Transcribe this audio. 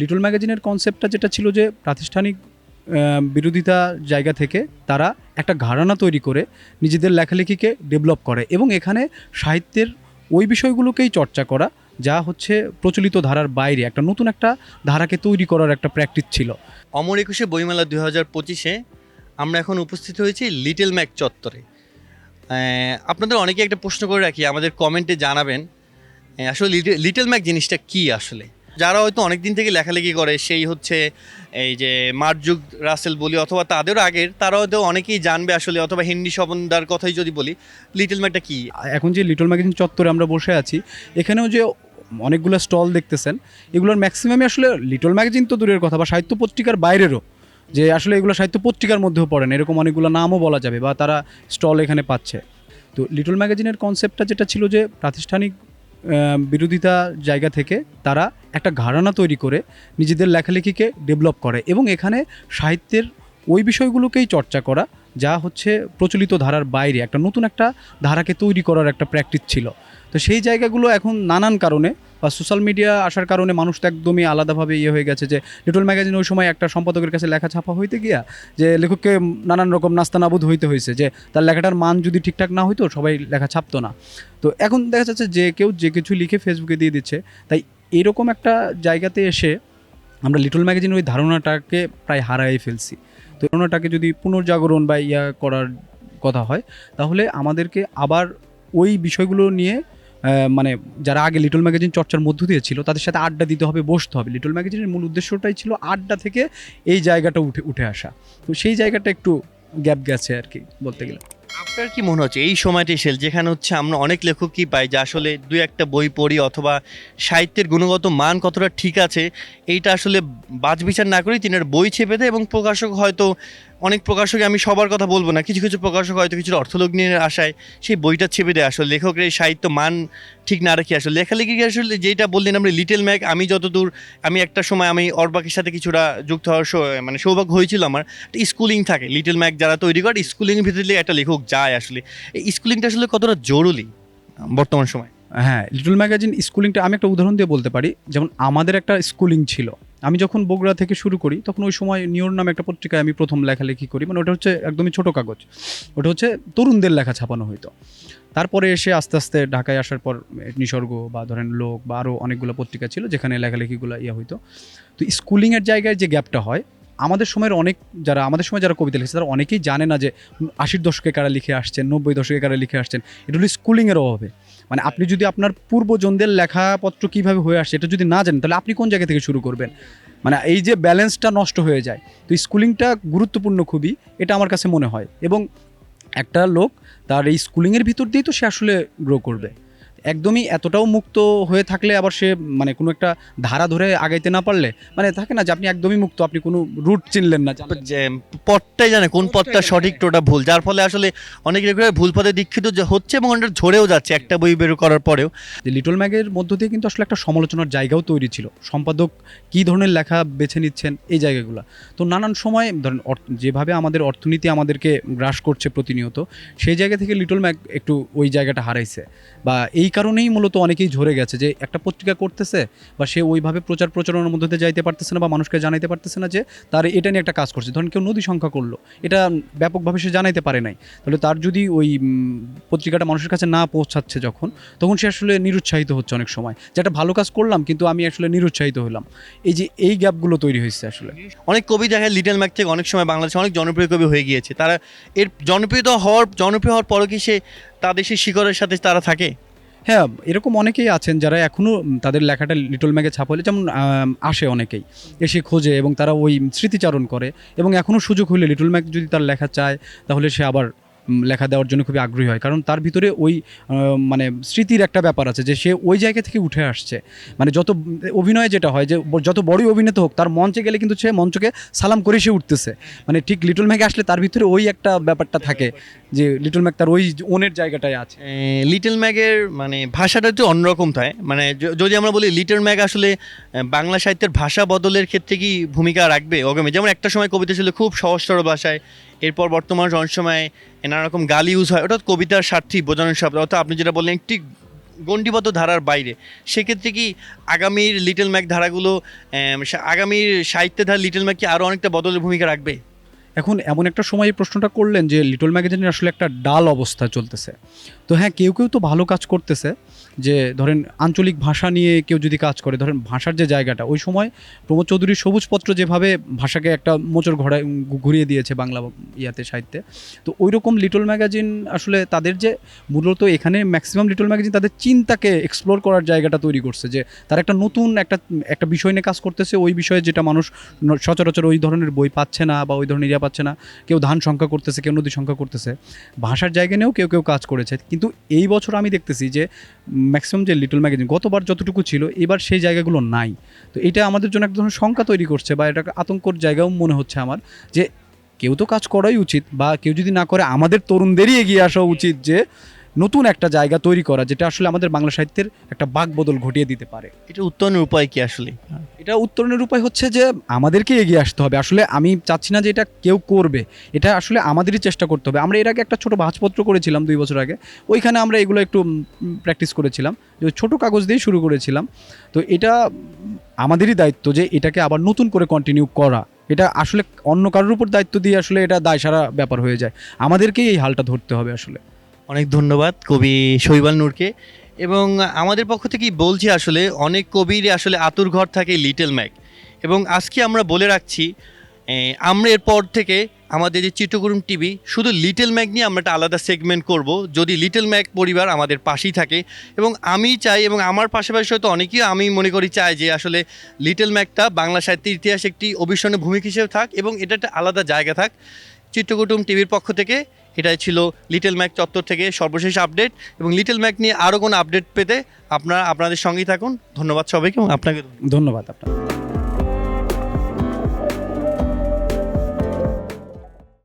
Little ম্যাগাজিনের কনসেপ্টটা যেটা ছিল যে প্রাতিষ্ঠানিক বিরোধিতা জায়গা থেকে তারা একটা ঘরানা তৈরি করে নিজেদের লেখালেখিকে ডেভেলপ করে এবং এখানে সাহিত্যের ওই বিষয়গুলোকেই চর্চা করা, যা হচ্ছে প্রচলিত ধারার বাইরে, একটা নতুন একটা ধারাকে তৈরি করার একটা প্র্যাকটিস ছিল। অমর একুশে বইমেলা দু হাজার পঁচিশে আমরা এখন উপস্থিত হয়েছি লিটল ম্যাক চত্বরে। আপনাদের অনেকে একটা প্রশ্ন করে রাখি, আমাদের কমেন্টে জানাবেন আসলে লিটল ম্যাক জিনিসটা কি আসলে? যারা হয়তো অনেক দিন থেকে লেখালেখি করে, সেই হচ্ছে এই যে মার্জুক রাসেল বলি অথবা তাদেরও আগের, তারা হয়তো অনেকেই জানবে আসলে, অথবা হিন্দি স্বপনদার কথাই যদি বলি লিটল ম্যাকটা কি? এখন যে লিটল ম্যাগাজিন চত্বরে আমরা বসে আছি, এখানেও যে অনেকগুলো স্টল দেখতেছেন, এগুলোর ম্যাক্সিমামই আসলে লিটল ম্যাগাজিন তো দূরের কথা, বা সাহিত্য পত্রিকার বাইরেরও, যে আসলে এগুলো সাহিত্য পত্রিকার মধ্যেও পড়ে না এরকম অনেকগুলো নামও বলা যাবে, বা তারা স্টল এখানে পাচ্ছে। তো লিটল ম্যাগাজিনের কনসেপ্টটা যেটা ছিল যে, প্রাতিষ্ঠানিক বিরোধিতা জায়গা থেকে তারা একটা ঘাড়ানা তৈরি করে নিজেদের লেখালেখিকে ডেভেলপ করে এবং এখানে সাহিত্যের ওই বিষয়গুলোকেই চর্চা করা, যা হচ্ছে প্রচলিত ধারার বাইরে, একটা নতুন একটা ধারাকে তৈরি করার একটা প্র্যাকটিস ছিল। তো সেই জায়গাগুলো এখন নানান কারণে বা সোশ্যাল মিডিয়া আসার কারণে মানুষ তো একদমই আলাদাভাবে ইয়ে হয়ে গেছে যে লিটল ম্যাগাজিন ওই সময় একটা সম্পাদকের কাছে লেখা ছাপা হইতে গিয়া যে, লেখককে নানান রকম নাস্তানাবুদ হইতে হয়েছে যে, তার লেখাটার মান যদি ঠিকঠাক না হইতো সবাই লেখা ছাপতো না। তো এখন দেখা যাচ্ছে যে, কেউ যে কিছু লিখে ফেসবুকে দিয়ে দিচ্ছে, তাই এরকম একটা জায়গাতে এসে আমরা লিটল ম্যাগাজিন ওই ধারণাটাকে প্রায় হারাই ফেলছি। তো ধারণাটাকে যদি পুনর্জাগরণ বা ইয়া করার কথা হয়, তাহলে আমাদেরকে আবার ওই বিষয়গুলো নিয়ে মানে যারা আগে লিটল ম্যাগাজিন চর্চার মধ্য দিয়ে ছিল, তাদের সাথে আড্ডা দিতে হবে, বসতে হবে। লিটল ম্যাগাজিনের মূল উদ্দেশ্যটাই ছিল আড্ডা থেকে এই জায়গাটা উঠে উঠে আসা। তো সেই জায়গাটা একটু গ্যাপ গেছে আর কি বলতে গেলে। আপনার কি মনে হচ্ছে? এই সময়টি এসে যেখানে হচ্ছে আমরা অনেক লেখকই পাই, যে আসলে দুই একটা বই পড়ি অথবা সাহিত্যের গুণগত মান কতটা ঠিক আছে, এইটা আসলে বাজ বিচার না করেই তিনার বই ছেপে দেয় এবং প্রকাশক হয়তো অনেক প্রকাশক আমি সবার কথা বলব না। কিছু কিছু প্রকাশক হয়তো কিছুটা অর্থলগ্নের আশায় সেই বইটা ছেপে দেয় আসলে। লেখকের এই সাহিত্য মান ঠিক না রেখে আসলে। লেখালেখি আসলে যেটা বললেন আমরা লিটল ম্যাক আমি যতদূর, আমি একটা সময় আমি অর্বাকের সাথে কিছুটা যুক্ত হওয়ার মানে সৌভাগ্য হয়েছিল আমার। স্কুলিং থাকে। লিটল ম্যাক যারা তৈরি করে স্কুলিংয়ের ভিতরে একটা লেখক যায় আসলে। এই স্কুলিংটা আসলে কতটা জরুরি বর্তমান সময়? হ্যাঁ লিটল ম্যাগাজিন স্কুলিংটা আমি একটা উদাহরণ দিয়ে বলতে পারি। যেমন আমাদের একটা স্কুলিং ছিল। আমি যখন বগুড়া থেকে শুরু করি, তখন ওই সময় নিয়র নামে একটা পত্রিকায় আমি প্রথম লেখালেখি করি। মানে ওটা হচ্ছে একদমই ছোট কাগজ। ওটা হচ্ছে তরুণদের লেখা ছাপানো হইতো। তারপরে এসে আস্তে আস্তে ঢাকায় আসার পর নিসর্গ বা ধরেন লোক বা আরও অনেকগুলো পত্রিকা ছিল যেখানে লেখালেখিগুলো ইয়ে হইতো। তো স্কুলিংয়ের জায়গায় যে গ্যাপটা হয়, আমাদের সময়ের অনেক যারা, আমাদের সময় যারা কবিতা লিখেছে, তারা অনেকেই জানে না যে আশির দশকে কারা লিখে আসছেন, নব্বই দশকে কারা লিখে আসছেন। এটা হলো স্কুলিংয়ের অভাবে। মানে আপনি যদি আপনার পূর্বজনদের লেখাপত্র কীভাবে হয়ে আসছে এটা যদি না জানেন তাহলে আপনি কোন জায়গা থেকে শুরু করবেন? মানে এই যে ব্যালেন্সটা নষ্ট হয়ে যায় তো স্কুলিংটা গুরুত্বপূর্ণ খুবই এটা আমার কাছে মনে হয়। এবং একটা লোক তার এই স্কুলিংয়ের ভিতর দিয়েই তো সে আসলে গ্রো করবে। একদমই এতটাও মুক্ত হয়ে থাকলে আবার সে মানে কোনো একটা ধারা ধরে আগাইতে না পারলে মানে থাকে না যে আপনি একদমই মুক্ত আপনি কোনো রুট চিনলেন না যে পথটাই জানে কোন পথটা সঠিক। টোটা ভুল যার ফলে আসলে অনেক লেখক ভুল পথে দীক্ষিত যে হচ্ছে এবং ওটা ঝরেও যাচ্ছে একটা বই বের করার পরেও। যে লিটল ম্যাগের মধ্য দিয়ে কিন্তু আসলে একটা সমালোচনার জায়গাও তৈরি ছিল। সম্পাদক কী ধরনের লেখা বেছে নিচ্ছেন এই জায়গাগুলো? তো নানান সময় ধরেন অর্থ- যেভাবে আমাদের অর্থনীতি আমাদেরকে গ্রাস করছে প্রতিনিয়ত সেই জায়গা থেকে লিটল ম্যাগ একটু ওই জায়গাটা হারাইছে। বা এই কারণেই মূলত অনেকেই ঝরে গেছে যে একটা পত্রিকা করতেছে বা সে ওইভাবে প্রচার প্রচারণার মধ্যে যাইতে পারতেছে না বা মানুষকে জানাইতে পারতেছে না যে তার এটা নিয়ে একটা কাজ করছে। ধরেন কেউ নদী সংখ্যা করল, এটা ব্যাপকভাবে সে জানাইতে পারে নাই। তাহলে তার যদি ওই পত্রিকাটা মানুষের কাছে না পৌঁছাচ্ছে যখন, তখন সে আসলে নিরুৎসাহিত হচ্ছে অনেক সময়। যে একটা ভালো কাজ করলাম, কিন্তু আমি আসলে নিরুৎসাহিত হলাম। এই যে এই গ্যাপগুলো তৈরি হয়েছে আসলে। অনেক কবি দেখা লিটল ম্যাক থেকে অনেক সময় বাংলাদেশে অনেক জনপ্রিয় কবি হয়ে গিয়েছে। তারা এর জনপ্রিয়তা হওয়ার, জনপ্রিয় হওয়ার পরও কি সে তাদের সেই শিকড়ের সাথে তারা থাকে? হ্যাঁ এরকম অনেকেই আছেন যারা এখনও তাদের লেখাটা লিটল ম্যাগে ছাপালে যেমন আসে অনেকেই। এসে খোঁজে এবং তারা ওই স্মৃতিচারণ করে এবং এখনও সুযোগ হলে লিটল ম্যাগ যদি তার লেখা চায়, তাহলে সে আবার লেখা দেওয়ার জন্য খুবই আগ্রহী হয়। কারণ তার ভিতরে ওই মানে স্মৃতির একটা ব্যাপার আছে যে সে ওই জায়গা থেকে উঠে আসছে। মানে যত অভিনয় যেটা হয় যে যত বড়ই অভিনেতা হোক, তার মঞ্চে গেলে কিন্তু সে মঞ্চকে সালাম করে সে উঠতেছে। মানে ঠিক লিটল ম্যাগে আসলে তার ভিতরে ওই একটা ব্যাপারটা থাকে যে, লিটল ম্যাগ তার ওই ওনের জায়গাটায় আছে। লিটল ম্যাগের মানে ভাষাটা একটু অন্যরকম থাকে মানে যদি আমরা বলি লিটল ম্যাগ আসলে বাংলা সাহিত্যের ভাষা বদলের ক্ষেত্রে কি ভূমিকা রাখবে অগমে? যেমন একটা সময় কবিতা ছিল খুব সহজ সরল ভাষায় এরপর বর্তমান জনসময়ে সময় নানা রকম গালি ইউজ হয় ওটা কবিতার স্বার্থী বোঝানোর শব্দ, অর্থাৎ আপনি যেটা বললেন একটি গণ্ডিবদ্ধ ধারার বাইরে, সেক্ষেত্রে কি আগামীর লিটল ম্যাক ধারাগুলো আগামীর সাহিত্যের ধারা লিটল ম্যাক কি আরও অনেকটা বদলের ভূমিকা রাখবে? এখন এমন একটা সময় এই প্রশ্নটা করলেন যে লিটল ম্যাগাজিনের আসলে একটা ডাল অবস্থা চলতেছে। তো হ্যাঁ কেউ কেউ তো ভালো কাজ করতেছে যে ধরেন আঞ্চলিক ভাষা নিয়ে কেউ যদি কাজ করে, ধরেন ভাষার যে জায়গাটা, ওই সময় প্রমোদ চৌধুরীর সবুজপত্র যেভাবে ভাষাকে একটা মোচর ঘোড়ায় ঘুরিয়ে দিয়েছে বাংলা ইয়াতে, সাহিত্যে, তো ওই রকম লিটল ম্যাগাজিন আসলে তাদের যে মূলত এখানে ম্যাক্সিমাম লিটল ম্যাগাজিন তাদের চিন্তাকে এক্সপ্লোর করার জায়গাটা তৈরি করছে যে তারা একটা নতুন একটা একটা বিষয় নিয়ে কাজ করতেছে, ওই বিষয়ে যেটা মানুষ সচরাচর ওই ধরনের বই পাচ্ছে না বা ওই ধরনের পাচ্ছে না, কেউ ধান সংখ্যা করতেছে, কেউ নদী সংখ্যা করতেছে। ভাষার জায়গা নিয়েও কেউ কেউ কাজ করেছে। কিন্তু এই বছর আমি দেখতেছি যে ম্যাক্সিমাম যে লিটল ম্যাগাজিন গতবার যতটুকু ছিল, এবার সেই জায়গাগুলো নাই। তো এটা আমাদের জন্য এক ধরনের সংখ্যা তৈরি করছে বা এটা আতঙ্কর জায়গাও মনে হচ্ছে আমার যে কেউ তো কাজ করাই উচিত বা কেউ যদি না করে আমাদের তরুণদেরই এগিয়ে আসা উচিত যে নতুন একটা জায়গা তৈরি করা যেটা আসলে আমাদের বাংলা সাহিত্যের একটা বাক বদল ঘটিয়ে দিতে পারে। এটা উত্তরণের উপায় কি আসলে? এটা উত্তরণের উপায় হচ্ছে যে আমাদেরকে এগিয়ে আসতে হবে। আসলে আমি চাচ্ছি না যে এটা কেউ করবে। এটা আসলে আমাদেরই চেষ্টা করতে হবে। আমরা এর আগে একটা ছোট ভাঁজপত্র করেছিলাম দুই বছর আগে। ওইখানে আমরা এগুলো একটু প্র্যাকটিস করেছিলাম। যে ছোটো কাগজ দিয়ে শুরু করেছিলাম। তো এটা আমাদেরই দায়িত্ব যে এটাকে আবার নতুন করে কন্টিনিউ করা। এটা আসলে অন্য কারোর উপর দায়িত্ব দিয়ে আসলে এটা দায় সারা ব্যাপার হয়ে যায়। আমাদেরকেই এই হালটা ধরতে হবে আসলে। অনেক ধন্যবাদ কবি শৈবাল নূরকে। এবং আমাদের পক্ষ থেকেই বলছি আসলে, অনেক কবির আসলে আতুর ঘর থাকে লিটল ম্যাক। এবং আজকে আমরা বলে রাখছি আমরা এরপর থেকে আমাদের যে চিত্রকরুম টিভি, শুধু লিটল ম্যাক নিয়ে আমরা একটা আলাদা সেগমেন্ট করব। যদি লিটল ম্যাক পরিবার আমাদের পাশেই থাকে, এবং আমি চাই, এবং আমার পাশাপাশি হয়তো অনেকেই আমি মনে করি চাই যে আসলে লিটল ম্যাকটা বাংলা সাহিত্যের ইতিহাসে একটি অবিস্মরণীয় ভূমিকা হিসেবে থাক, এবং এটা একটা আলাদা জায়গা থাক। চিত্রকুটুম টিভির পক্ষ থেকে এটাই ছিল লিটল ম্যাক চত্বর থেকে সর্বশেষ আপডেট এবং লিটল ম্যাক নিয়ে আরও কোনো আপডেট পেতে আপনারা আপনাদের সঙ্গেই থাকুন ধন্যবাদ সবাইকে এবং আপনাকে ধন্যবাদ। আপনার